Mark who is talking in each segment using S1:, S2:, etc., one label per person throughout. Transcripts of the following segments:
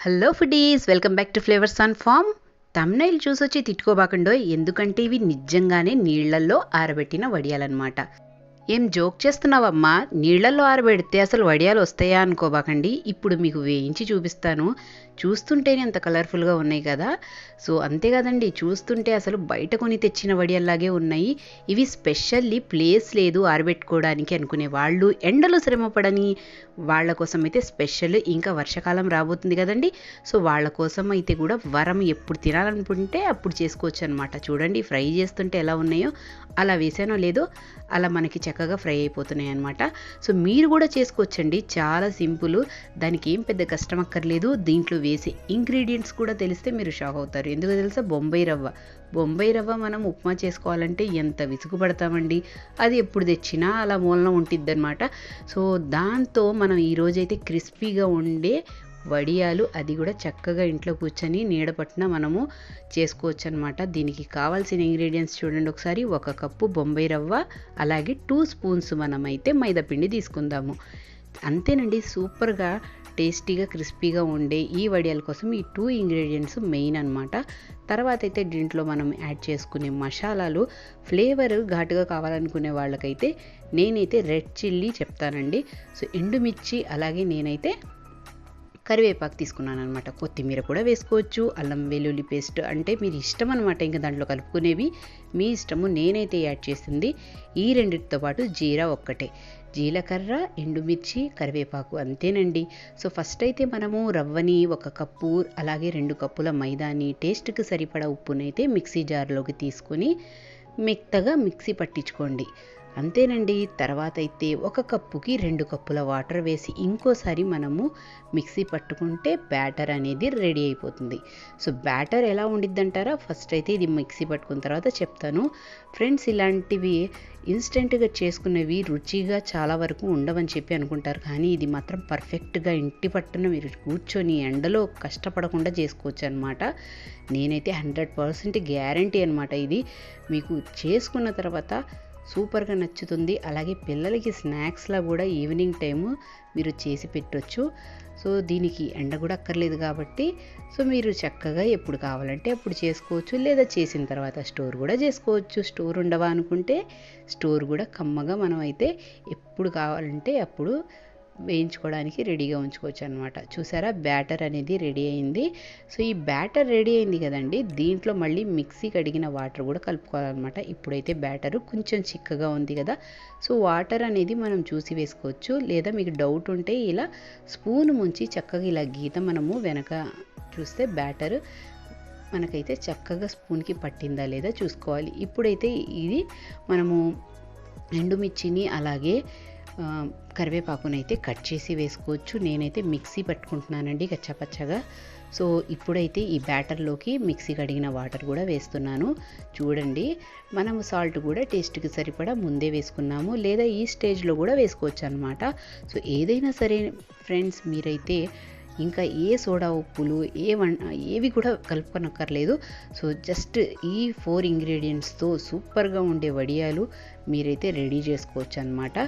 S1: Hello foodies welcome back to Flavours on Farm thumbnail చూసొచ్చి తిట్టుకోబాకండో ఎందుకంటే ఇవి నిజంగానే నీళ్ళల్లో ఆరబెట్టిన వడియాలన్నమాట. ఏం జోక్ చేస్తున్నావమ్మా? నీళ్ళల్లో ఆరబెడితే అసలు వడియాలు వస్తాయా అనుకోబాకండి. ఇప్పుడు మీకు వేయించి చూపిస్తాను. చూస్తుంటేనే అంత కలర్ఫుల్గా ఉన్నాయి కదా. సో అంతే కదండి. చూస్తుంటే అసలు బయట కొని తెచ్చిన వడియాల్లాగే ఉన్నాయి. ఇవి స్పెషల్లీ ప్లేస్ లేదు ఆరబెట్టుకోవడానికి అనుకునే వాళ్ళు. ఎండలో శ్రమపడని వాళ్ళ కోసం అయితే స్పెషల్ ఇంకా వర్షాకాలం రాబోతుంది కదండి. సో వాళ్ళ కోసం అయితే కూడా వరం ఎప్పుడు తినాలనుకుంటే అప్పుడు చేసుకోవచ్చు అనమాట చూడండి ఫ్రై చేస్తుంటే ఎలా ఉన్నాయో అలా వేసానో లేదో అలా మనకి చక్కగా ఫ్రై అయిపోతున్నాయి అనమాట సో మీరు కూడా చేసుకోవచ్చండి. చాలా సింపుల్. దానికి ఏం పెద్ద కష్టం అక్కర్లేదు. దీంట్లో వేసే ఇంగ్రీడియంట్స్ కూడా తెలిస్తే మీరు షాక్ అవుతారు. ఎందుకు తెలుసా? బొంబాయి రవ్వ. బొంబాయి రవ్వ మనం ఉప్మా చేసుకోవాలంటే ఎంత విసుగుపడతామండి? అది ఎప్పుడు తెచ్చినా అలా మూలన ఉంటుంది అనమాట సో దాంతో మనం ఈరోజైతే క్రిస్పీగా ఉండే వడియాలు అది కూడా చక్కగా ఇంట్లో కూర్చొని నీడపట్న మనము చేసుకోవచ్చు అనమాట దీనికి కావాల్సిన ఇంగ్రీడియంట్స్ చూడండి ఒకసారి. ఒక కప్పు బొంబాయి రవ్వ అలాగే టూ స్పూన్స్ మనమైతే మైదాపిండి తీసుకుందాము. అంతేనండి. సూపర్గా టేస్టీగా క్రిస్పీగా ఉండే ఈ వడియాల కోసం ఈ టూ ఇంగ్రీడియంట్స్ మెయిన్ అనమాట తర్వాత అయితే దీంట్లో మనం యాడ్ చేసుకునే మసాలాలు. ఫ్లేవర్ ఘాటుగా కావాలనుకునే వాళ్ళకైతే నేనైతే రెడ్ చిల్లీ చెప్తానండి. సో ఎండుమిర్చి అలాగే నేనైతే కరివేపాకు తీసుకున్నాను అనమాట కొత్తిమీర కూడా వేసుకోవచ్చు అల్లం వెల్లుల్లి పేస్ట్ అంటే మీరు ఇష్టం అనమాట ఇంకా దాంట్లో కలుపుకునేవి. మీ ఇష్టము నేనైతే యాడ్ చేసింది ఈ రెండింటితో పాటు జీరా ఒక్కటే. జీలకర్ర ఎండుమిర్చి కరివేపాకు అంతేనండి. సో ఫస్ట్ అయితే మనము రవ్వని ఒక కప్పు అలాగే రెండు కప్పుల మైదాని టేస్ట్కి సరిపడా ఉప్పునైతే మిక్సీ జార్లోకి తీసుకొని మెత్తగా మిక్సీ పట్టించుకోండి. అంతేనండి. తర్వాత అయితే ఒక కప్పుకి రెండు కప్పుల వాటర్ వేసి ఇంకోసారి మనము మిక్సీ పట్టుకుంటే బ్యాటర్ అనేది రెడీ అయిపోతుంది. సో బ్యాటర్ ఎలా ఉండిద్దంటారా? ఫస్ట్ అయితే ఇది మిక్సీ పట్టుకున్న తర్వాత చెప్తాను. ఫ్రెండ్స్ ఇలాంటివి ఇన్స్టెంట్గా చేసుకునేవి రుచిగా చాలా వరకు ఉండవని చెప్పి అనుకుంటారు. కానీ ఇది మాత్రం పర్ఫెక్ట్గా ఇంటి పట్టున మీరు కూర్చొని ఎండలో కష్టపడకుండా చేసుకోవచ్చు అనమాట నేనైతే హండ్రెడ్ పర్సెంట్ గ్యారంటీ అనమాట ఇది. మీకు చేసుకున్న తర్వాత సూపర్గా నచ్చుతుంది. అలాగే పిల్లలకి స్నాక్స్లా కూడా ఈవినింగ్ టైము మీరు చేసి పెట్టొచ్చు. సో దీనికి ఎండ కూడా అక్కర్లేదు కాబట్టి సో మీరు చక్కగా ఎప్పుడు కావాలంటే అప్పుడు చేసుకోవచ్చు. లేదా చేసిన తర్వాత స్టోర్ కూడా చేసుకోవచ్చు. స్టోర్ ఉండవా అనుకుంటే స్టోర్ కూడా కమ్మగా మనం అయితే ఎప్పుడు కావాలంటే అప్పుడు వేయించుకోవడానికి రెడీగా ఉంచుకోవచ్చు అనమాట చూసారా? బ్యాటర్ అనేది రెడీ అయింది. సో ఈ బ్యాటర్ రెడీ అయింది కదండి దీంట్లో మళ్ళీ మిక్సీ కడిగిన వాటర్ కూడా కలుపుకోవాలన్నమాట. ఇప్పుడైతే బ్యాటర్ కొంచెం చిక్కగా ఉంది కదా సో వాటర్ అనేది మనం చూసి వేసుకోవచ్చు. లేదా మీకు డౌట్ ఉంటే ఇలా స్పూన్ ముంచి చక్కగా ఇలా గీత మనము వెనక చూస్తే బ్యాటర్ మనకైతే చక్కగా స్పూన్కి పట్టిందా లేదా చూసుకోవాలి. ఇప్పుడైతే ఇది మనము ఎండుమిర్చిని అలాగే కరివేపాకునైతే కట్ చేసి వేసుకోవచ్చు. నేనైతే మిక్సీ పట్టుకుంటున్నానండి కచ్చపచ్చగా. సో ఇప్పుడైతే ఈ బ్యాటర్లోకి మిక్సీ కడిగిన వాటర్ కూడా వేస్తున్నాను. చూడండి మనము సాల్ట్ కూడా టేస్ట్కి సరిపడా ముందే వేసుకున్నాము. లేదా ఈ స్టేజ్లో కూడా వేసుకోవచ్చు అనమాట సో ఏదైనా సరే ఫ్రెండ్స్ మీరైతే ఇంకా ఏ సోడా ఉప్పులు ఏ వన్ ఏవి కూడా కలుపుకొనక్కర్లేదు. సో జస్ట్ ఈ ఫోర్ ఇంగ్రీడియంట్స్తో సూపర్గా ఉండే వడియాలు మీరైతే రెడీ చేసుకోవచ్చు అనమాట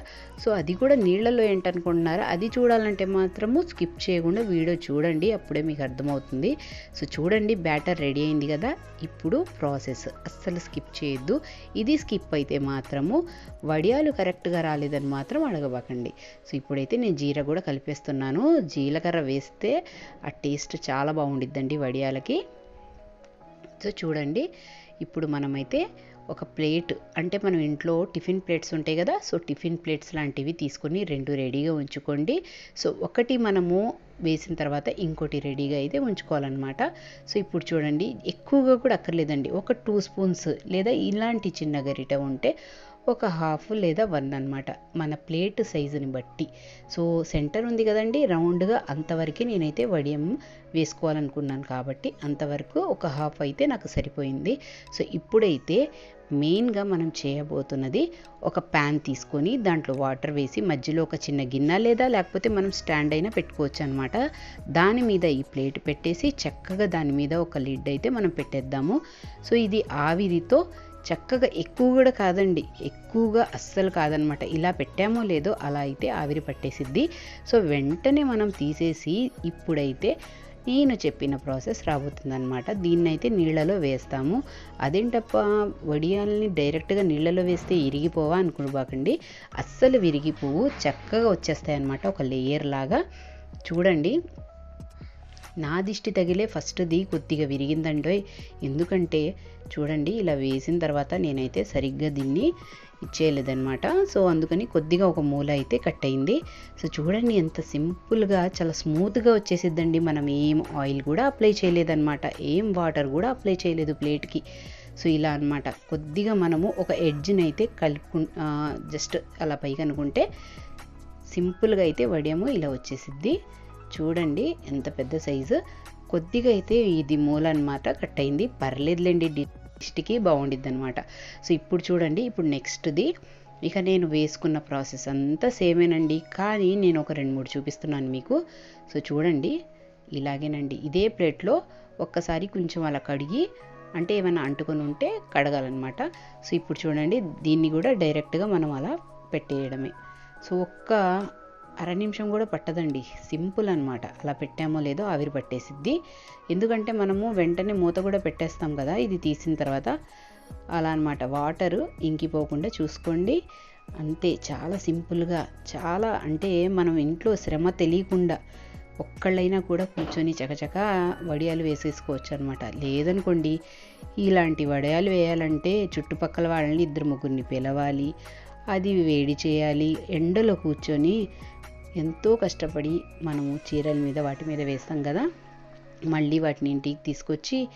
S1: సో అది కూడా నీళ్ళలో ఏంటనుకుంటున్నారా? అది చూడాలంటే మాత్రము స్కిప్ చేయకుండా వీడియో చూడండి అప్పుడే మీకు అర్థమవుతుంది. సో చూడండి బ్యాటర్ రెడీ అయింది కదా? ఇప్పుడు ప్రాసెస్. అస్సలు స్కిప్ చేయొద్దు. ఇది స్కిప్ అయితే మాత్రము వడియాలు కరెక్ట్గా రాలేదని మాత్రం అడగబకండి. సో ఇప్పుడైతే నేను జీర కూడా కలిపేస్తున్నాను. జీలకర్ర వేస్తే ఆ టేస్ట్ చాలా బాగుండిద్దండి వడియాలకి. సో చూడండి ఇప్పుడు మనమైతే ఒక ప్లేట్ అంటే మనం ఇంట్లో టిఫిన్ ప్లేట్స్ ఉంటాయి కదా సో టిఫిన్ ప్లేట్స్ లాంటివి తీసుకొని రెండు రెడీగా ఉంచుకోండి. సో ఒకటి మనము వేసిన తర్వాత ఇంకోటి రెడీగా అయితే ఉంచుకోవాలన్నమాట. సో ఇప్పుడు చూడండి ఎక్కువగా కూడా అక్కర్లేదండి. ఒక టూ స్పూన్స్ లేదా ఇలాంటి చిన్న గరిట ఉంటే ఒక హాఫ్ లేదా వన్ అనమాట మన ప్లేట్ సైజుని బట్టి. సో సెంటర్ ఉంది కదండి రౌండ్గా అంతవరకే నేనైతే వడియం వేసుకోవాలనుకున్నాను కాబట్టి అంతవరకు ఒక హాఫ్ అయితే నాకు సరిపోయింది. సో ఇప్పుడైతే మెయిన్గా మనం చేయబోతున్నది ఒక ప్యాన్ తీసుకొని దాంట్లో వాటర్ వేసి మధ్యలో ఒక చిన్న గిన్నె లేదా లేకపోతే మనం స్టాండ్ అయినా పెట్టుకోవచ్చు అనమాట దాని మీద ఈ ప్లేట్ పెట్టేసి చక్కగా దాని మీద ఒక లిడ్ అయితే మనం పెట్టేద్దాము. సో ఇది ఆవిరితో చక్కగా ఎక్కువ కూడా కాదండి ఎక్కువగా అస్సలు కాదనమాట. ఇలా పెట్టామో లేదో అలా అయితే ఆవిరి పట్టేసిద్ది. సో వెంటనే మనం తీసేసి ఇప్పుడైతే నేను చెప్పిన ప్రాసెస్ రాబోతుందన్నమాట దీన్నైతే నీళ్ళలో వేస్తాము. అదేంటప్ప వడియాల్ని డైరెక్ట్గా నీళ్ళలో వేస్తే ఇరిగిపోవా అనుకోబాకండి అస్సలు విరిగిపోవు చక్కగా వచ్చేస్తాయి అనమాట ఒక లేయర్ లాగా. చూడండి నా దిష్టి తగిలే ఫస్ట్ది కొద్దిగా విరిగిందండోయ్. ఎందుకంటే చూడండి ఇలా వేసిన తర్వాత నేనైతే సరిగ్గా దీన్ని ఇచ్చేయలేదనమాట సో అందుకని కొద్దిగా ఒక మూల అయితే కట్ అయింది సో చూడండి ఎంత సింపుల్గా చాలా స్మూత్గా వచ్చేసిద్దండి. మనం ఏం ఆయిల్ కూడా అప్లై చేయలేదన్నమాట. ఏం వాటర్ కూడా అప్లై చేయలేదు ప్లేట్కి. సో ఇలా అనమాట కొద్దిగా మనము ఒక ఎడ్జ్ని అయితే కలుపు జస్ట్ అలా పైకి అనుకుంటే సింపుల్గా అయితే వడియము ఇలా వచ్చేసిద్ది. చూడండి ఎంత పెద్ద సైజు. కొద్దిగా అయితే ఇది మూల అనమాట కట్ అయింది. పర్లేదులేండి డిస్ట్కి బాగుండిద్ది అనమాట సో ఇప్పుడు చూడండి ఇప్పుడు నెక్స్ట్ది. ఇక నేను వేసుకున్న ప్రాసెస్ అంతా సేమేనండి. కానీ నేను ఒక రెండు మూడు చూపిస్తున్నాను మీకు. సో చూడండి ఇలాగేనండి. ఇదే ప్లేట్లో ఒక్కసారి కొంచెం అలా కడిగి అంటే ఏమైనా అంటుకొని ఉంటే కడగాలన్నమాట. సో ఇప్పుడు చూడండి దీన్ని కూడా డైరెక్ట్గా మనం అలా పెట్టేయడమే. సో ఒక్క అర నిమిషం కూడా పట్టదండి. సింపుల్ అనమాట అలా పెట్టామో లేదో ఆవిరి పట్టేసిద్ది. ఎందుకంటే మనము వెంటనే మూత కూడా పెట్టేస్తాం కదా ఇది తీసిన తర్వాత. అలా అనమాట వాటరు ఇంకిపోకుండా చూసుకోండి. అంతే చాలా సింపుల్గా చాలా అంటే మనం ఇంట్లో శ్రమ తెలియకుండా ఒక్కళ్ళైనా కూడా కూర్చొని చకచక వడియాలు వేసేసుకోవచ్చు అనమాట లేదనుకోండి ఇలాంటి వడియాలు వేయాలంటే చుట్టుపక్కల వాళ్ళని ఇద్దరు ముగ్గురిని పిలవాలి అది వేడి చేయాలి ఎండలో కూర్చొని ఎంతో కష్టపడి మనము చీరల మీద వాటి మీద వేస్తాం కదా మళ్ళీ వాటిని ఇంటికి తీసుకొచ్చి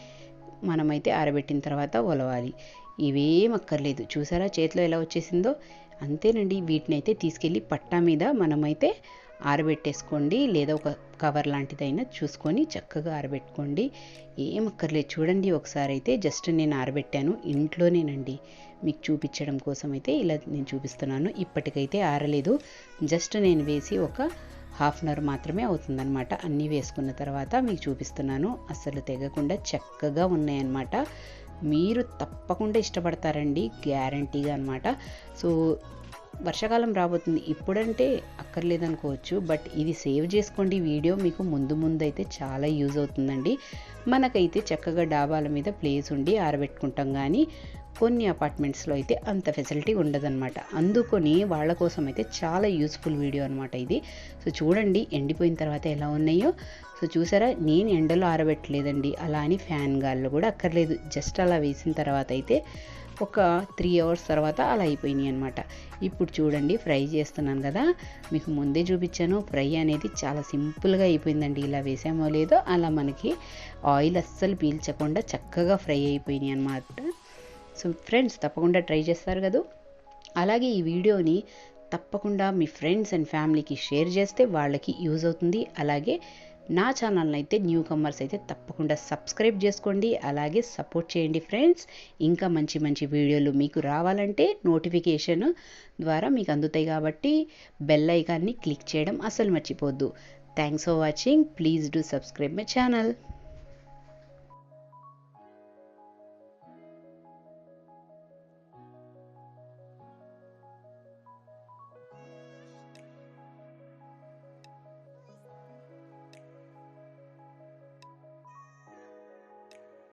S1: మనమైతే ఆరబెట్టిన తర్వాత ఒలవాలి. ఇవేం అక్కర్లేదు చూసారా చేతిలో ఎలా వచ్చేసిందో? అంతేనండి. వీటిని అయితే తీసుకెళ్ళి పట్టా మీద మనమైతే ఆరబెట్టేసుకోండి లేదా ఒక కవర్ లాంటిదైనా చూసుకొని చక్కగా ఆరబెట్టుకోండి. ఏం అక్కర్లేదు. చూడండి ఒకసారి అయితే జస్ట్ నేను ఆరబెట్టాను. ఇంట్లోనేనండి. మీకు చూపించడం కోసం అయితే ఇలా నేను చూపిస్తున్నాను. ఇప్పటికైతే ఆరలేదు. జస్ట్ నేను వేసి ఒక హాఫ్ అన్ అవర్ మాత్రమే అవుతుందన్నమాట. అన్నీ వేసుకున్న తర్వాత మీకు చూపిస్తున్నాను. అస్సలు తెగకుండా చక్కగా ఉన్నాయన్నమాట. మీరు తప్పకుండా ఇష్టపడతారండి. గ్యారంటీగా అనమాట సో వర్షాకాలం రాబోతుంది. ఇప్పుడంటే అక్కర్లేదనుకోవచ్చు బట్ ఇది సేవ్ చేసుకోండి. వీడియో మీకు ముందు ముందు అయితే చాలా యూజ్ అవుతుందండి. మనకైతే చక్కగా డాబాల మీద ప్లేస్ ఉండి ఆరబెట్టుకుంటాం కానీ కొన్ని అపార్ట్మెంట్స్లో అయితే అంత ఫెసిలిటీ ఉండదన్నమాట. అందుకొని వాళ్ళ కోసం అయితే చాలా యూస్ఫుల్ వీడియో అనమాట ఇది. సో చూడండి ఎండిపోయిన తర్వాత ఎలా ఉన్నాయో. సో చూసారా? నేను ఎండలో ఆరబెట్టలేదండి. అలా అని ఫ్యాన్ గాల్లో కూడా అక్కర్లేదు. జస్ట్ అలా వేసిన తర్వాత అయితే ఒక త్రీ అవర్స్ తర్వాత అలా అయిపోయినాయి అనమాట ఇప్పుడు చూడండి ఫ్రై చేస్తున్నాను కదా. మీకు ముందే చూపించాను. ఫ్రై అనేది చాలా సింపుల్గా అయిపోయిందండి. ఇలా వేసామో లేదో అలా మనకి ఆయిల్ అస్సలు పీల్చకుండా చక్కగా ఫ్రై అయిపోయినాయి అనమాట సో ఫ్రెండ్స్ తప్పకుండా ట్రై చేస్తారు కదా. అలాగే ఈ వీడియోని తప్పకుండా మీ ఫ్రెండ్స్ అండ్ ఫ్యామిలీకి షేర్ చేస్తే వాళ్ళకి యూజ్ అవుతుంది. అలాగే నా ఛానల్ని అయితే న్యూ కమర్స్ అయితే తప్పకుండా సబ్స్క్రైబ్ చేసుకోండి అలాగే సపోర్ట్ చేయండి ఫ్రెండ్స్. ఇంకా మంచి మంచి వీడియోలు మీకు రావాలంటే నోటిఫికేషన్ ద్వారా మీకు అందుతాయి కాబట్టి బెల్ ఐకాన్ని క్లిక్ చేయడం అసలు మర్చిపోద్దు thanks for watching. Please do subscribe my channel.